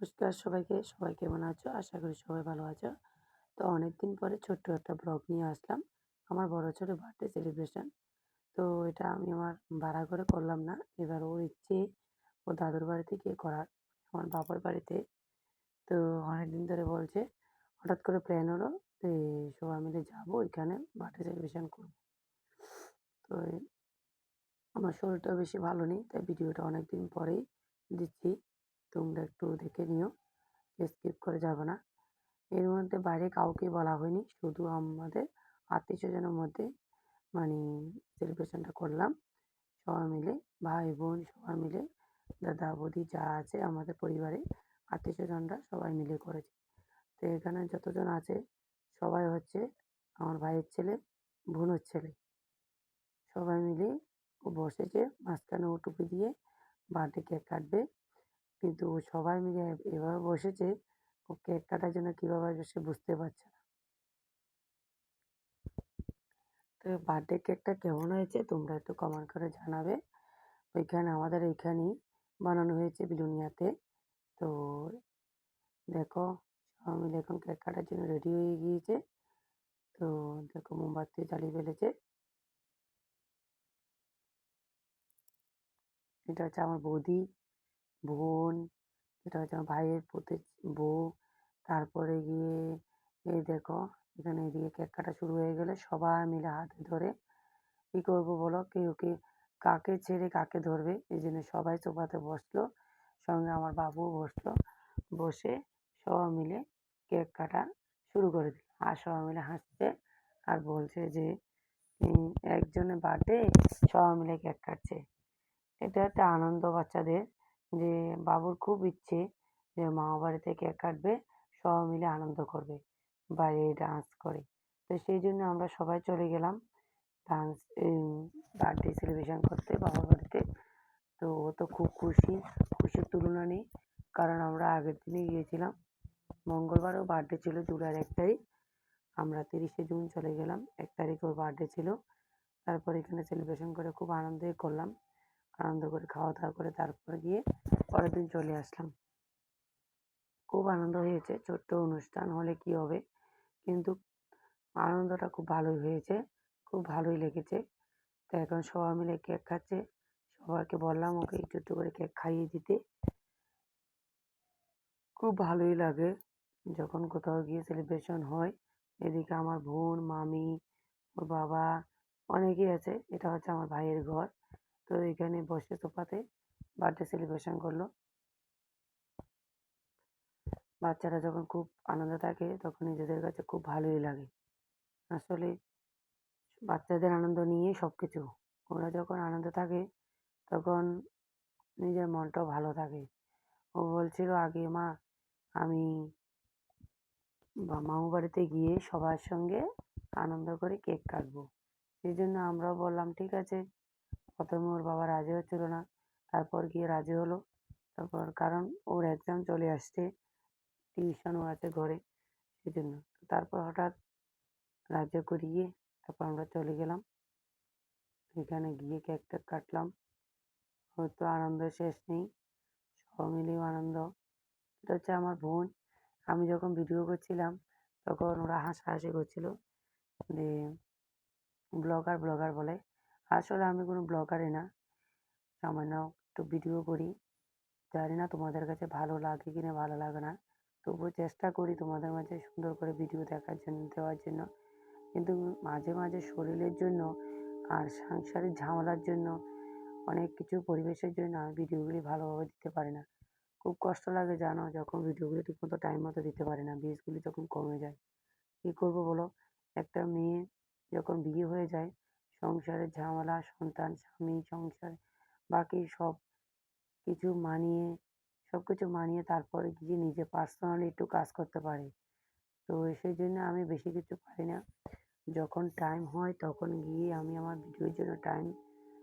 নমস্কার সবাইকে। সবাই কেমন আছো? আশা করি সবাই ভালো আছো। তো অনেক দিন পরে ছোট্ট একটা ব্লগ নিয়ে আসলাম। আমার বড় ছোটো বার্থডে সেলিব্রেশন তো এটা আমি আমার ভাড়া করে করলাম না। এবার ওর ইচ্ছে ও দাদুর বাড়িতে গিয়ে করার। আমার বাবার বাড়িতে। তো অনেক দিন ধরে বলছে, হঠাৎ করে প্ল্যান হলো যে সবাই মিলে যাব ওইখানে বার্থডে সেলিব্রেশন করব। তো আমার শরীরটাও বেশি ভালো নেই, তাই ভিডিওটা অনেক দিন পরেই দিচ্ছি। তোমরা একটু দেখে নিও স্কিপ করে যাবে না। এর মধ্যে বাইরে কাউকে বলা হয়নি, শুধু আমাদের আত্মীয় স্বজনের মধ্যে মানে সেলিব্রেশনটা করলাম। সবাই মিলে, ভাই, বোন সবাই মিলে, দাদা, বৌদি যা আছে আমাদের পরিবারে আত্মীয় স্বজনরা সবাই মিলে করেছে। তো এখানে যতজন আছে সবাই হচ্ছে আমার ভাইয়ের ছেলে, বোনের ছেলে। সবাই মিলে ও বসেছে, মাঝখানে ও টুপি দিয়ে বার্থডে কেক কাটবে। কিন্তু সবাই মিলে এভাবে বসেছে ও কেক কাটার জন্য কীভাবে আসবে সে বুঝতে পারছে না। তো বার্থডে কেকটা কেমন হয়েছে তোমরা একটু কমেন্ট করে জানাবে। ওইখানে আমাদের এইখানেই বানানো হয়েছে বিলুনিয়াতে। তো দেখো, সবাই মিলে এখন কেক কাটার জন্য রেডি হয়ে গিয়েছে। তো দেখো, মোমবাতি জ্বালিয়ে ফেলেছে। এটা হচ্ছে আমার বৌদি। বোন, এটা হচ্ছে আমার ভাইয়ের পুতে বউ। তারপরে গিয়ে, এই দেখো, এখানে এদিকে কেক কাটা শুরু হয়ে গেলে সবাই মিলে হাতে ধরে, কী করব বলো? কেউ কে কাকে ছেড়ে কাকে ধরবে? এই জন্য সবাই সোফাতে বসল, সঙ্গে আমার বাবুও বসল, বসে সবাই মিলে কেক কাটা শুরু করে দিল। আর সবাই মিলে হাসছে আর বলছে যে একজনের বার্থডে সবাই মিলে কেক কাটছে। এটা একটা আনন্দ বাচ্চাদের যে বাবুর খুব ইচ্ছে যে মামা বাড়িতে কেক কাটবে সবাই মিলে আনন্দ করবে, বাইরে ডান্স করে। তো সেই জন্য আমরা সবাই চলে গেলাম ডান্স বার্থডে সেলিব্রেশন করতে বাবার বাড়িতে। তো ও তো খুব খুশি, খুশির তুলনা নেই, কারণ আমরা আগের দিনে গিয়েছিলাম। মঙ্গলবারও বার্থডে ছিল জুলাইয়ের এক তারিখ আমরা তিরিশে জুন চলে গেলাম, এক তারিখ ওর বার্থডে ছিল। তারপর এখানে সেলিব্রেশন করে খুব আনন্দই করলাম। আনন্দ করে খাওয়া দাওয়া করে তারপর গিয়ে পরের দিন চলে আসলাম। খুব আনন্দ হয়েছে, ছোট্ট অনুষ্ঠান হলে কি হবে? কিন্তু আনন্দটা খুব ভালোই হয়েছে, খুব ভালোই লেগেছে। তো এখন সবাই মিলে কেক খাচ্ছে। সবাইকে বললাম ওকে একটু একটু করে কেক খাইয়ে দিতে। খুব ভালোই লাগে যখন কোথাও গিয়ে সেলিব্রেশন হয়। এদিকে আমার বোন, মামি, ওর বাবা অনেকেই আছে। এটা হচ্ছে আমার ভাইয়ের ঘর। তো এখানে বসে সোফাতে বার্থডে সেলিব্রেশন করল। বাচ্চারা যখন খুব আনন্দ থাকে, তখন নিজেদের কাছে খুব ভালোই লাগে। আসলে বাচ্চাদের আনন্দ নিয়েই সব কিছু ওরা যখন আনন্দ থাকে, তখন নিজের মনটাও ভালো থাকে। ও বলছিল, আগে মা, আমি মামু বাড়িতে গিয়ে সবার সঙ্গে আনন্দ করে কেক কাটবো। সেই জন্য আমরাও বললাম, ঠিক আছে। প্রথমে ওর বাবা রাজি হচ্ছিল না। তারপর গিয়ে রাজি হলো। তারপর কারণ ওর এক্সাম চলে আসছে টিউশনও আছে ঘরে সেই জন্য তারপর হঠাৎ রাজ্য করিয়ে তারপর আমরা চলে গেলাম। এখানে গিয়ে কেক টেক কাটলাম। হয়তো আনন্দ শেষ নেই, সব মিলিয়েও আনন্দ। এটা হচ্ছে আমার বোন। আমি যখন ভিডিও করছিলাম, তখন ওরা হাসাহাসি করছিল যে, ব্লগার ব্লগার বলে। আসলে আমি কোনো ব্লগারই না। সামান্য একটু ভিডিও করি। জানি না তোমাদের কাছে ভালো লাগে কি না ভালো লাগে না। তবুও চেষ্টা করি তোমাদের মাঝে সুন্দর করে ভিডিও দেখার জন্য, দেওয়ার জন্য। কিন্তু মাঝে মাঝে শরীরের জন্য আর সাংসারিক ঝামেলার জন্য অনেক কিছু পরিবেশের জন্য আমি ভিডিওগুলি ভালোভাবে দিতে পারি না। খুব কষ্ট লাগে জানো, যখন ভিডিওগুলি ঠিকমতো টাইম মতো দিতে পারি না ভিউজগুলি তখন কমে যায়। কী করব বলো? একটা মেয়ে যখন বিয়ে হয়ে যায় সংসারের ঝামেলা, সন্তান, স্বামী, সংসার, বাকি সব কিছু মানিয়ে, সব কিছু মানিয়ে তারপরে গিয়ে নিজে পার্সোনালি একটু কাজ করতে পারে। তো সেই জন্য আমি বেশি কিছু পারি না। যখন টাইম হয় তখন গিয়ে আমি আমার ভিডিওর জন্য টাইম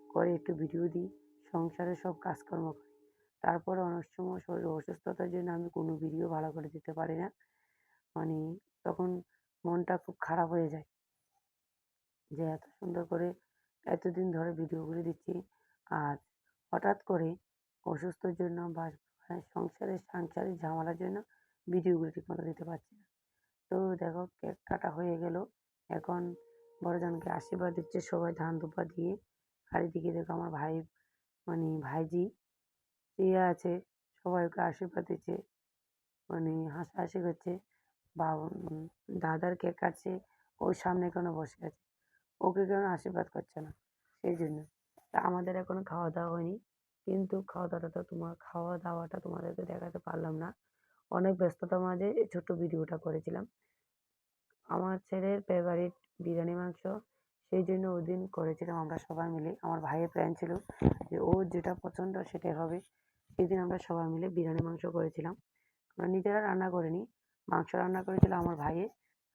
করে একটু ভিডিও দিই সংসারের সব কাজকর্ম করি। তারপরে অনেক সময় শরীর অসুস্থতার জন্য আমি কোনো ভিডিও ভালো করে দিতে পারি না। মানে তখন মনটা খুব খারাপ হয়ে যায়। যে এত সুন্দর করে এতদিন ধরে ভিডিওগুলি দিচ্ছি। আর হঠাৎ করে অসুস্থর জন্য বা মানে সংসারের সাংসারিক ঝামেলার জন্য ভিডিওগুলো ঠিকমতো দিতে পারছি না। তো দেখো কেক কাটা হয়ে গেল। এখন বড়জনকে আশীর্বাদ দিচ্ছে সবাই ধান দুপা দিয়ে। আর এদিকে দেখো আমার ভাই মানে ভাইজি ইয়ে আছে। সবাই ওকে আশীর্বাদ দিচ্ছে। মানে হাসাহাসি করছে। বা দাদার কেক কাটছে। ওর সামনে কেন বসে আছে। ওকে কেন আশীর্বাদ করছে না, সেই জন্য। তা আমাদের এখনও খাওয়া দাওয়া হয়নি, কিন্তু খাওয়া দাওয়াটা তো তোমার, খাওয়া দাওয়াটা তোমাদেরকে দেখাতে পারলাম না। অনেক ব্যস্ততার মাঝে ছোট্ট ভিডিওটা করেছিলাম। আমার ছেলের ফেভারিট বিরিয়ানি মাংস, সেই জন্য ওই দিন করেছিলাম আমরা সবাই মিলে। আমার ভাইয়ের প্ল্যান ছিল যে ও যেটা পছন্দ সেটাই হবে। সেই দিন আমরা সবাই মিলে বিরিয়ানি মাংস করেছিলাম। আমরা নিজেরা রান্না করিনি, মাংস রান্না করেছিল আমার ভাইয়ে।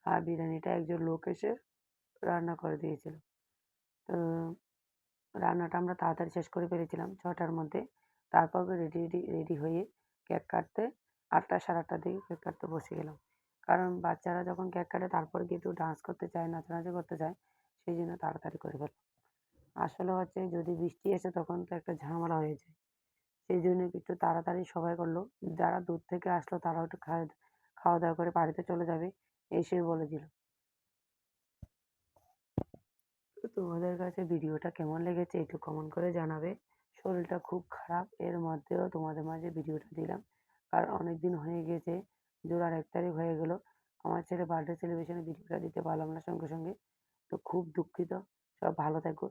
আর বিরিয়ানিটা একজন লোক এসে রান্না করে দিয়েছিল। তো রান্নাটা আমরা তাড়াতাড়ি শেষ করে ফেলেছিলাম ছটার মধ্যে। তারপর রেডি রেডি রেডি হয়ে কেক কাটতে আটটা, সাড়ে আটটার দিকে কেক কাটতে বসে গেলাম। কারণ বাচ্চারা যখন কেক কাটে তারপর একটু ডান্স করতে চায়, নাচানাচি করতে চায়, সেই জন্য তাড়াতাড়ি করে ফেললাম। আসলে হচ্ছে যদি বৃষ্টি আসে তখন তো একটা ঝামেলা হয়ে যায়। সেই জন্য একটু তাড়াতাড়ি সবাই করল। যারা দূর থেকে আসলো তারাও একটু খাওয়া খাওয়া দাওয়া করে বাড়িতে চলে যাবে এসে বলে দিল। তো তোমাদের কাছে ভিডিওটা কেমন লেগেছে একটু কমেন্ট করে জানাবে। শরীরটা খুব খারাপ, এর মধ্যেও তোমাদের মাঝে ভিডিওটা দিলাম। আর অনেক দিন হয়ে গেছে, জোড়ার এক তারিখ হয়ে গেল। আমার ছেলে বার্থডে সেলিব্রেশনে ভিডিওটা দিতে পারলাম না সঙ্গে সঙ্গে। তো খুব দুঃখিত। সব ভালো থাকো।